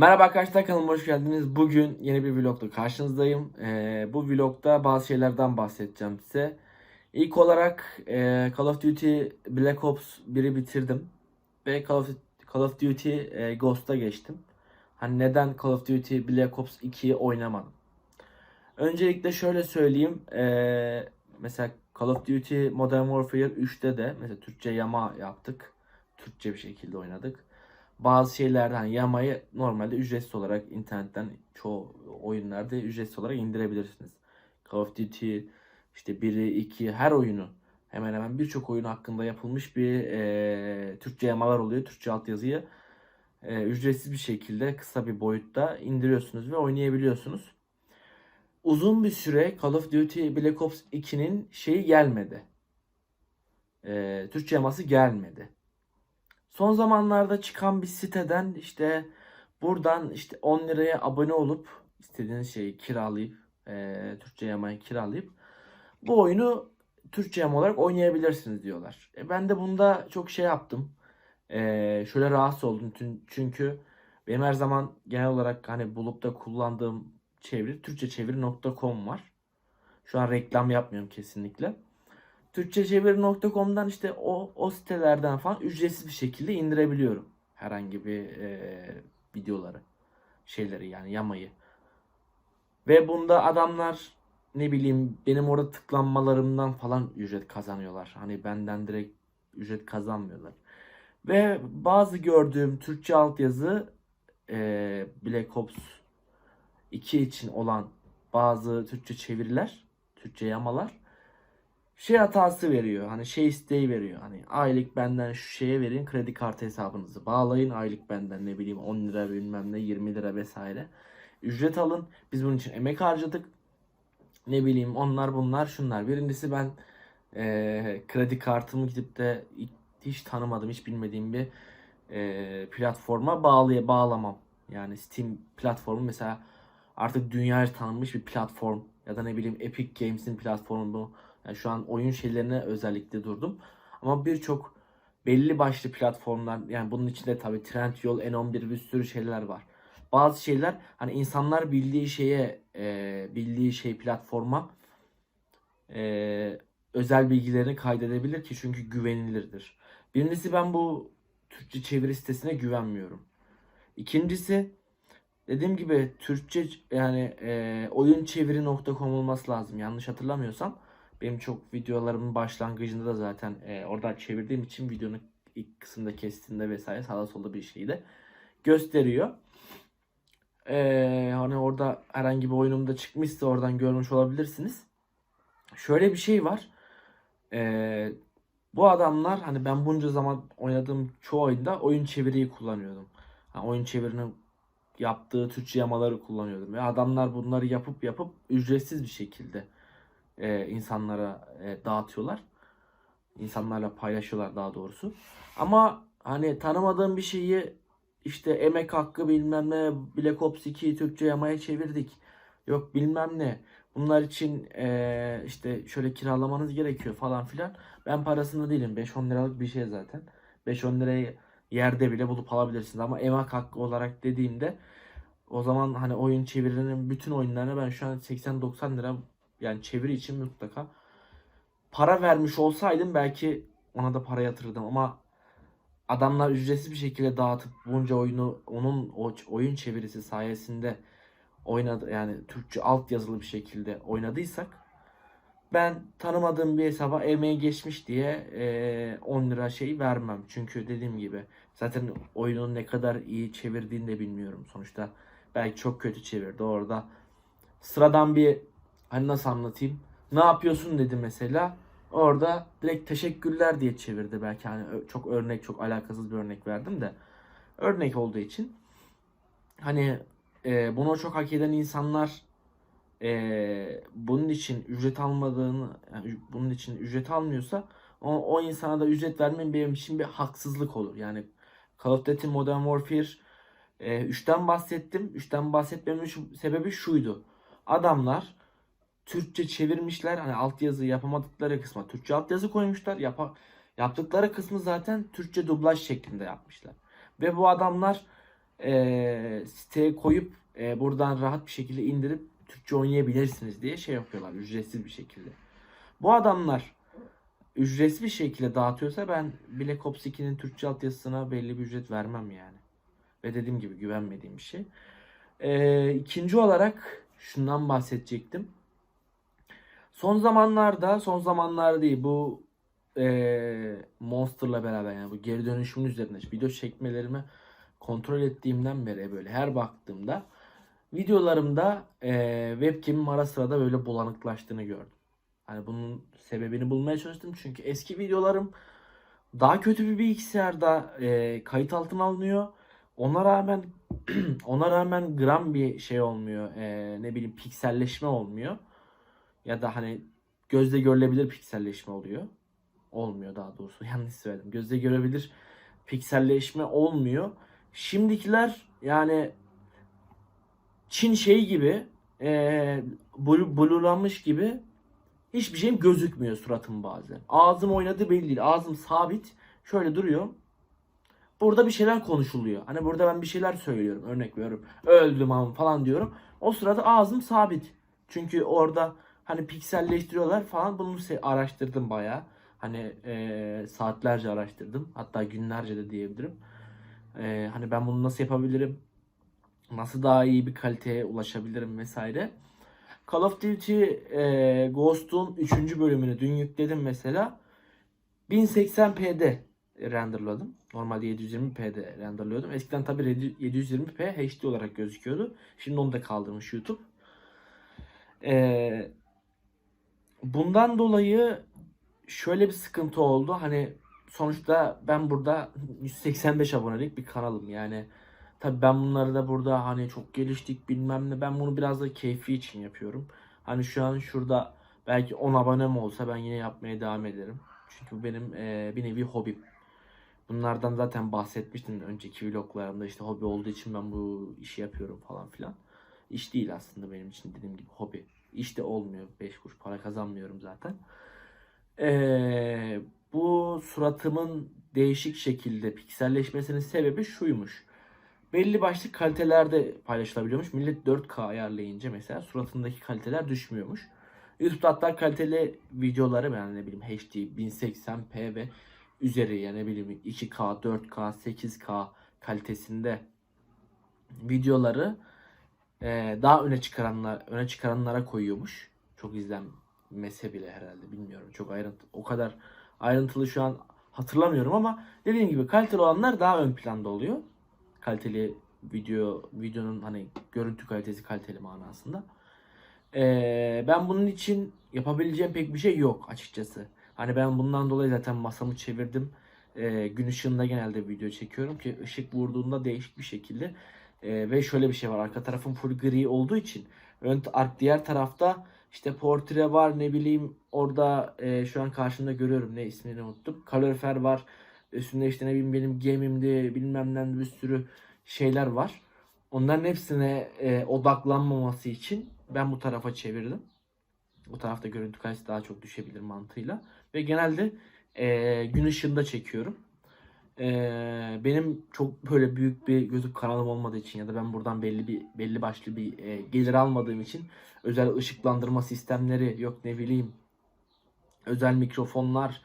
Merhaba arkadaşlar kanalıma hoş geldiniz. Bugün yeni bir vlogla karşınızdayım. Ee, bu vlogda bazı şeylerden bahsedeceğim size. İlk olarak e, Call of Duty Black Ops 1'i bitirdim. Ve Call of, Call of Duty e, Ghost'a geçtim. Hani neden Call of Duty Black Ops 2'yi oynamadım? Öncelikle şöyle söyleyeyim. E, mesela Call of Duty Modern Warfare 3'te de mesela Türkçe yama yaptık. Türkçe bir şekilde oynadık bazı şeylerden yamayı normalde ücretsiz olarak internetten çoğu oyunlarda ücretsiz olarak indirebilirsiniz. Call of Duty işte 1'i 2 her oyunu hemen hemen birçok oyun hakkında yapılmış bir e, Türkçe yamalar oluyor. Türkçe altyazıyı e, ücretsiz bir şekilde kısa bir boyutta indiriyorsunuz ve oynayabiliyorsunuz. Uzun bir süre Call of Duty Black Ops 2'nin şeyi gelmedi. E, Türkçe yaması gelmedi. Son zamanlarda çıkan bir siteden işte buradan işte 10 liraya abone olup istediğiniz şeyi kiralayıp e, Türkçe yamayı kiralayıp bu oyunu Türkçe yama olarak oynayabilirsiniz diyorlar. E, ben de bunda çok şey yaptım. E, şöyle rahatsız oldum çünkü benim her zaman genel olarak hani bulup da kullandığım çeviri türkçeçeviri.com var. Şu an reklam yapmıyorum kesinlikle. Türkçeçeviri.com'dan işte o, o sitelerden falan ücretsiz bir şekilde indirebiliyorum. Herhangi bir e, videoları, şeyleri yani yamayı. Ve bunda adamlar ne bileyim benim orada tıklanmalarımdan falan ücret kazanıyorlar. Hani benden direkt ücret kazanmıyorlar. Ve bazı gördüğüm Türkçe altyazı e, Black Ops 2 için olan bazı Türkçe çeviriler, Türkçe yamalar şey hatası veriyor. Hani şey isteği veriyor. Hani aylık benden şu şeye verin kredi kartı hesabınızı bağlayın. Aylık benden ne bileyim 10 lira bilmem ne 20 lira vesaire. Ücret alın. Biz bunun için emek harcadık. Ne bileyim onlar bunlar şunlar. Birincisi ben eee, kredi kartımı gidip de hiç tanımadığım hiç bilmediğim bir eee, platforma bağlaya bağlamam. Yani Steam platformu mesela artık dünyaya tanınmış bir platform ya da ne bileyim Epic Games'in platformu bu. Yani şu an oyun şeylerine özellikle durdum. Ama birçok belli başlı platformlar yani bunun içinde tabii Trendyol, N11 bir sürü şeyler var. Bazı şeyler hani insanlar bildiği şeye e, bildiği şey platforma e, özel bilgilerini kaydedebilir ki çünkü güvenilirdir. Birincisi ben bu Türkçe çeviri sitesine güvenmiyorum. İkincisi dediğim gibi Türkçe yani e, oyunçeviri.com olması lazım yanlış hatırlamıyorsam. Benim çok videolarımın başlangıcında da zaten e, oradan çevirdiğim için videonun ilk kısımda kestiğinde vesaire sağda solda bir şeyi de gösteriyor. E, hani orada herhangi bir oyunumda çıkmışsa oradan görmüş olabilirsiniz. Şöyle bir şey var. E, bu adamlar hani ben bunca zaman oynadığım çoğu oyunda oyun çeviriyi kullanıyordum. Yani oyun çevirinin yaptığı Türkçe yamaları kullanıyordum. Ve adamlar bunları yapıp yapıp ücretsiz bir şekilde e, insanlara e, dağıtıyorlar. İnsanlarla paylaşıyorlar daha doğrusu. Ama hani tanımadığım bir şeyi işte emek hakkı bilmem ne Black Ops 2'yi Türkçe yamaya çevirdik. Yok bilmem ne. Bunlar için e, işte şöyle kiralamanız gerekiyor falan filan. Ben parasında değilim. 5-10 liralık bir şey zaten. 5-10 lirayı yerde bile bulup alabilirsiniz. Ama emek hakkı olarak dediğimde o zaman hani oyun çevirinin bütün oyunlarına ben şu an 80-90 lira yani çeviri için mutlaka para vermiş olsaydım belki ona da para yatırırdım ama adamlar ücretsiz bir şekilde dağıtıp bunca oyunu onun o oyun çevirisi sayesinde oynadı yani Türkçe alt yazılı bir şekilde oynadıysak ben tanımadığım bir hesaba emeği geçmiş diye eee, 10 lira şey vermem. Çünkü dediğim gibi zaten oyunun ne kadar iyi çevirdiğini de bilmiyorum. Sonuçta belki çok kötü çevirdi orada. Sıradan bir hani nasıl anlatayım? Ne yapıyorsun dedi mesela. Orada direkt teşekkürler diye çevirdi belki hani çok örnek çok alakasız bir örnek verdim de örnek olduğu için hani e, bunu çok hak eden insanlar e, bunun için ücret almadığını yani bunun için ücret almıyorsa o, o insana da ücret vermem benim için bir haksızlık olur. Yani Call of Duty Modern Warfare e, 3'ten bahsettim. 3'ten bahsetmemin sebebi şuydu. Adamlar Türkçe çevirmişler. Hani altyazı yapamadıkları kısma Türkçe altyazı koymuşlar. Yapa, yaptıkları kısmı zaten Türkçe dublaj şeklinde yapmışlar. Ve bu adamlar e, siteye koyup e, buradan rahat bir şekilde indirip Türkçe oynayabilirsiniz diye şey yapıyorlar ücretsiz bir şekilde. Bu adamlar ücretsiz bir şekilde dağıtıyorsa ben Black Ops 2'nin Türkçe altyazısına belli bir ücret vermem yani. Ve dediğim gibi güvenmediğim bir şey. Ee, ikinci olarak şundan bahsedecektim. Son zamanlarda, son zamanlarda değil bu ee, Monster'la beraber yani bu geri dönüşümün üzerine video çekmelerimi kontrol ettiğimden beri böyle her baktığımda videolarımda ee, webcam'im ara sıra da böyle bulanıklaştığını gördüm. Hani bunun sebebini bulmaya çalıştım çünkü eski videolarım daha kötü bir bilgisayarda ee, kayıt altına alınıyor. Ona rağmen ona rağmen gram bir şey olmuyor. Ee, ne bileyim pikselleşme olmuyor. Ya da hani gözle görülebilir pikselleşme oluyor. Olmuyor daha doğrusu. Yanlış söyledim. Gözle görebilir pikselleşme olmuyor. Şimdikiler yani Çin şeyi gibi e, blu- blulanmış gibi hiçbir şeyim gözükmüyor suratım bazen. Ağzım oynadığı belli değil. Ağzım sabit. Şöyle duruyor. Burada bir şeyler konuşuluyor. Hani burada ben bir şeyler söylüyorum. Örnek veriyorum. Öldüm am falan diyorum. O sırada ağzım sabit. Çünkü orada hani pikselleştiriyorlar falan. Bunu araştırdım bayağı. Hani e, saatlerce araştırdım. Hatta günlerce de diyebilirim. E, hani ben bunu nasıl yapabilirim? Nasıl daha iyi bir kaliteye ulaşabilirim vesaire. Call of Duty e, Ghost'un 3. bölümünü dün yükledim mesela. 1080p'de renderladım. Normalde 720p'de renderlıyordum. Eskiden tabi 720p HD olarak gözüküyordu. Şimdi onu da kaldırmış YouTube. Ee, bundan dolayı şöyle bir sıkıntı oldu. Hani sonuçta ben burada 185 abonelik bir kanalım. Yani tabi ben bunları da burada hani çok geliştik bilmem ne. Ben bunu biraz da keyfi için yapıyorum. Hani şu an şurada belki 10 abonem olsa ben yine yapmaya devam ederim. Çünkü bu benim eee, bir nevi hobim. Bunlardan zaten bahsetmiştim önceki vloglarımda işte hobi olduğu için ben bu işi yapıyorum falan filan. İş değil aslında benim için dediğim gibi hobi. İş de olmuyor. 5 kuruş para kazanmıyorum zaten. Ee, bu suratımın değişik şekilde pikselleşmesinin sebebi şuymuş. Belli başlı kalitelerde paylaşılabiliyormuş. Millet 4K ayarlayınca mesela suratındaki kaliteler düşmüyormuş. YouTube'da hatta kaliteli videoları yani ne bileyim HD 1080p ve üzeri yani ne bileyim 2K, 4K, 8K kalitesinde videoları e, daha öne çıkaranlar öne çıkaranlara koyuyormuş. Çok izlenmese bile herhalde bilmiyorum. Çok ayrıntı o kadar ayrıntılı şu an hatırlamıyorum ama dediğim gibi kaliteli olanlar daha ön planda oluyor. Kaliteli video videonun hani görüntü kalitesi kaliteli manasında. Ee, ben bunun için yapabileceğim pek bir şey yok açıkçası. Hani ben bundan dolayı zaten masamı çevirdim. Ee, gün ışığında genelde video çekiyorum ki ışık vurduğunda değişik bir şekilde. Ee, ve şöyle bir şey var. Arka tarafım full gri olduğu için ön diğer tarafta işte portre var ne bileyim orada e, şu an karşımda görüyorum ne ismini unuttum. Kalorifer var. Üstünde işte ne bileyim benim gemimde bilmem ne bir sürü şeyler var. Onların hepsine e, odaklanmaması için ben bu tarafa çevirdim. Bu tarafta görüntü kalitesi daha çok düşebilir mantığıyla. Ve genelde e, gün ışığında çekiyorum. Benim çok böyle büyük bir YouTube kanalım olmadığı için ya da ben buradan belli bir belli başlı bir e, gelir almadığım için özel ışıklandırma sistemleri yok ne bileyim özel mikrofonlar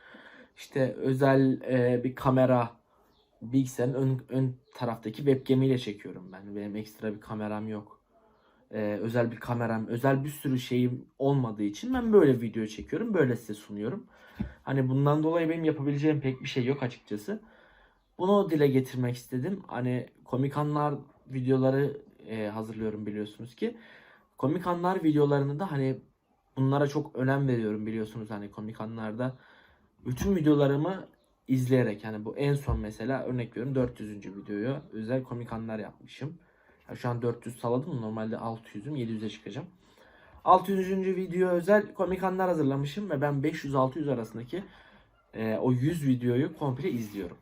işte özel e, bir kamera bilgisayarın ön, ön taraftaki webcam ile çekiyorum ben. Benim ekstra bir kameram yok. Ee, özel bir kameram, özel bir sürü şeyim olmadığı için ben böyle video çekiyorum. Böyle size sunuyorum. Hani bundan dolayı benim yapabileceğim pek bir şey yok açıkçası. Bunu dile getirmek istedim. Hani komik anlar videoları e, hazırlıyorum biliyorsunuz ki. Komik anlar videolarını da hani bunlara çok önem veriyorum biliyorsunuz hani komik anlarda. Bütün videolarımı izleyerek yani bu en son mesela örnek veriyorum 400. videoyu özel komik anlar yapmışım. Ya şu an 400 saladım normalde 600'üm 700'e çıkacağım. 600. video özel komik anlar hazırlamışım ve ben 500-600 arasındaki e, o 100 videoyu komple izliyorum.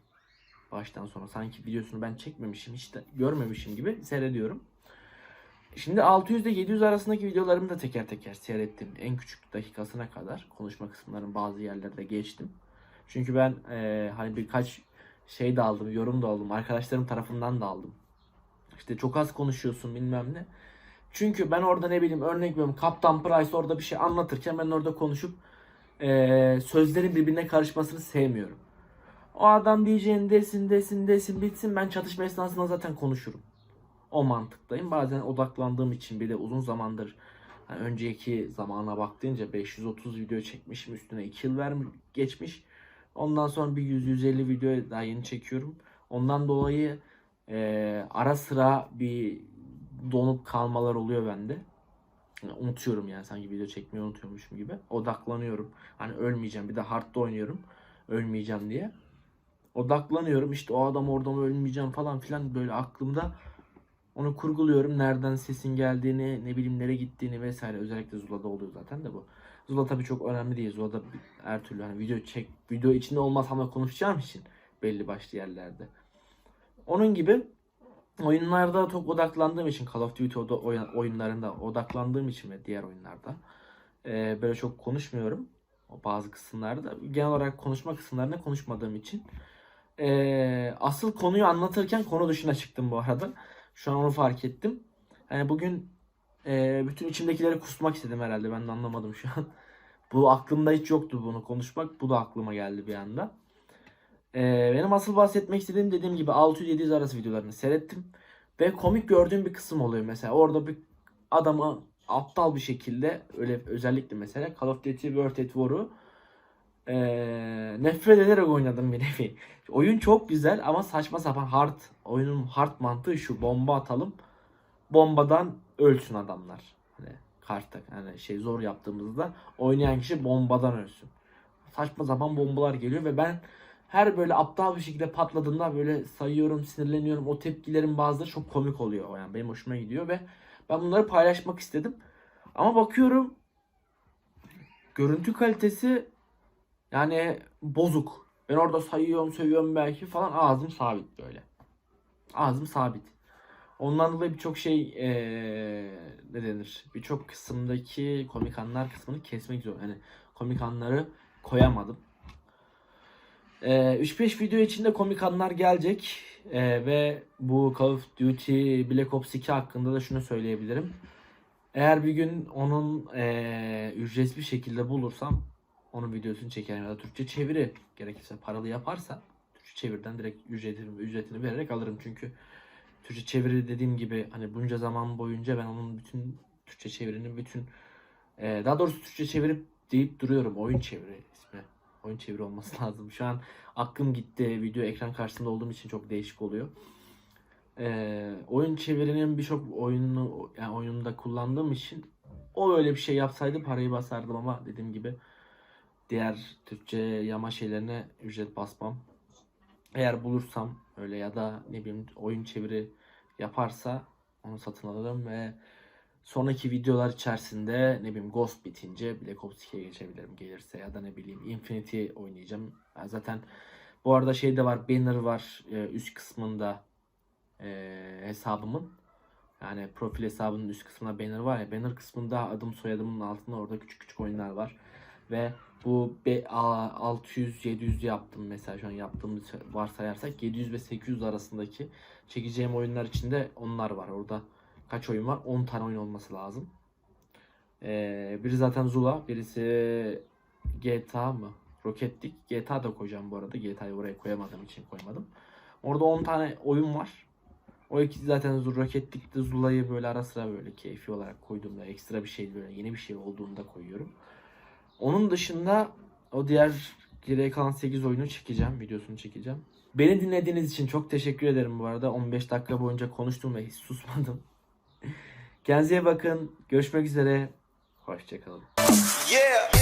Baştan sona sanki videosunu ben çekmemişim hiç de görmemişim gibi seyrediyorum. Şimdi 600 ile 700 arasındaki videolarımı da teker teker seyrettim. En küçük dakikasına kadar konuşma kısımların bazı yerlerde geçtim. Çünkü ben e, hani birkaç şey de aldım, yorum da aldım. Arkadaşlarım tarafından da aldım. İşte çok az konuşuyorsun bilmem ne. Çünkü ben orada ne bileyim örnek veriyorum Kaptan Price orada bir şey anlatırken ben orada konuşup eee, sözlerin birbirine karışmasını sevmiyorum. O adam diyeceğin desin desin desin bitsin ben çatışma esnasında zaten konuşurum. O mantıktayım. Bazen odaklandığım için bile uzun zamandır hani önceki zamana baktığınca 530 video çekmişim üstüne 2 yıl vermiş, geçmiş. Ondan sonra bir 100-150 video daha yeni çekiyorum. Ondan dolayı eee, ara sıra bir donup kalmalar oluyor bende. Yani unutuyorum yani sanki video çekmeyi unutuyormuşum gibi. Odaklanıyorum. Hani ölmeyeceğim. Bir de hardda oynuyorum. Ölmeyeceğim diye. Odaklanıyorum. İşte o adam orada mı ölmeyeceğim falan filan böyle aklımda. Onu kurguluyorum. Nereden sesin geldiğini, ne bileyim nereye gittiğini vesaire. Özellikle Zula'da oluyor zaten de bu. Zula tabii çok önemli değil. Zula'da her türlü hani video çek, video içinde olmasam da konuşacağım için belli başlı yerlerde. Onun gibi oyunlarda çok odaklandığım için Call of Duty oyunlarında odaklandığım için ve diğer oyunlarda e, böyle çok konuşmuyorum. O bazı kısımlarda genel olarak konuşma kısımlarında konuşmadığım için e, asıl konuyu anlatırken konu dışına çıktım bu arada. Şu an onu fark ettim. Yani bugün e, bütün içimdekileri kusmak istedim herhalde. Ben de anlamadım şu an. Bu aklımda hiç yoktu bunu konuşmak. Bu da aklıma geldi bir anda. Ee, benim asıl bahsetmek istediğim dediğim gibi 600-700 arası videolarını seyrettim. Ve komik gördüğüm bir kısım oluyor mesela. Orada bir adamı aptal bir şekilde öyle özellikle mesela Call of Duty World at War'u ee, nefret ederek oynadım bir nevi. Oyun çok güzel ama saçma sapan hard. Oyunun hard mantığı şu bomba atalım. Bombadan ölsün adamlar. Hani kartta hani şey zor yaptığımızda oynayan kişi bombadan ölsün. Saçma sapan bombalar geliyor ve ben her böyle aptal bir şekilde patladığında böyle sayıyorum, sinirleniyorum. O tepkilerin bazıları çok komik oluyor. Yani benim hoşuma gidiyor ve ben bunları paylaşmak istedim. Ama bakıyorum görüntü kalitesi yani bozuk. Ben orada sayıyorum, sövüyorum belki falan ağzım sabit böyle. Ağzım sabit. Ondan dolayı birçok şey eee ne denir? Birçok kısımdaki komik anlar kısmını kesmek zor. Yani komik anları koyamadım. Ee, 3-5 video içinde komik anlar gelecek Ee, ve bu Call of Duty Black Ops 2 hakkında da şunu söyleyebilirim. Eğer bir gün onun ee, ücretsiz bir şekilde bulursam onun videosunu çekerim ya da Türkçe çeviri gerekirse paralı yaparsa Türkçe çeviriden direkt ücretini, ücretini vererek alırım çünkü Türkçe çeviri dediğim gibi hani bunca zaman boyunca ben onun bütün Türkçe çevirinin bütün ee, daha doğrusu Türkçe çevirip deyip duruyorum oyun çeviri ismi oyun çeviri olması lazım. Şu an aklım gitti. Video ekran karşısında olduğum için çok değişik oluyor. Ee, oyun çevirinin birçok oyununu yani oyununda kullandığım için o öyle bir şey yapsaydı parayı basardım ama dediğim gibi diğer Türkçe yama şeylerine ücret basmam. Eğer bulursam öyle ya da ne bileyim oyun çeviri yaparsa onu satın alırım ve sonraki videolar içerisinde ne bileyim Ghost bitince Black Ops 2'ye geçebilirim gelirse ya da ne bileyim Infinity oynayacağım. Ben zaten bu arada şey de var banner var e, üst kısmında e, hesabımın. Yani profil hesabının üst kısmında banner var ya banner kısmında adım soyadımın altında orada küçük küçük oyunlar var. Ve bu 600-700 yaptım mesela şu an yaptığımız varsayarsak 700 ve 800 arasındaki çekeceğim oyunlar içinde onlar var. Orada kaç oyun var? 10 tane oyun olması lazım. Ee, biri zaten Zula, birisi GTA mı? Rocket League. GTA da koyacağım bu arada. GTA'yı oraya koyamadığım için koymadım. Orada 10 tane oyun var. O ikisi zaten Rocket Zula'yı böyle ara sıra böyle keyfi olarak koyduğumda ekstra bir şey böyle yeni bir şey olduğunda koyuyorum. Onun dışında o diğer geriye kalan 8 oyunu çekeceğim. Videosunu çekeceğim. Beni dinlediğiniz için çok teşekkür ederim bu arada. 15 dakika boyunca konuştum ve hiç susmadım. Kendinize bakın. Görüşmek üzere. Hoşçakalın. Yeah.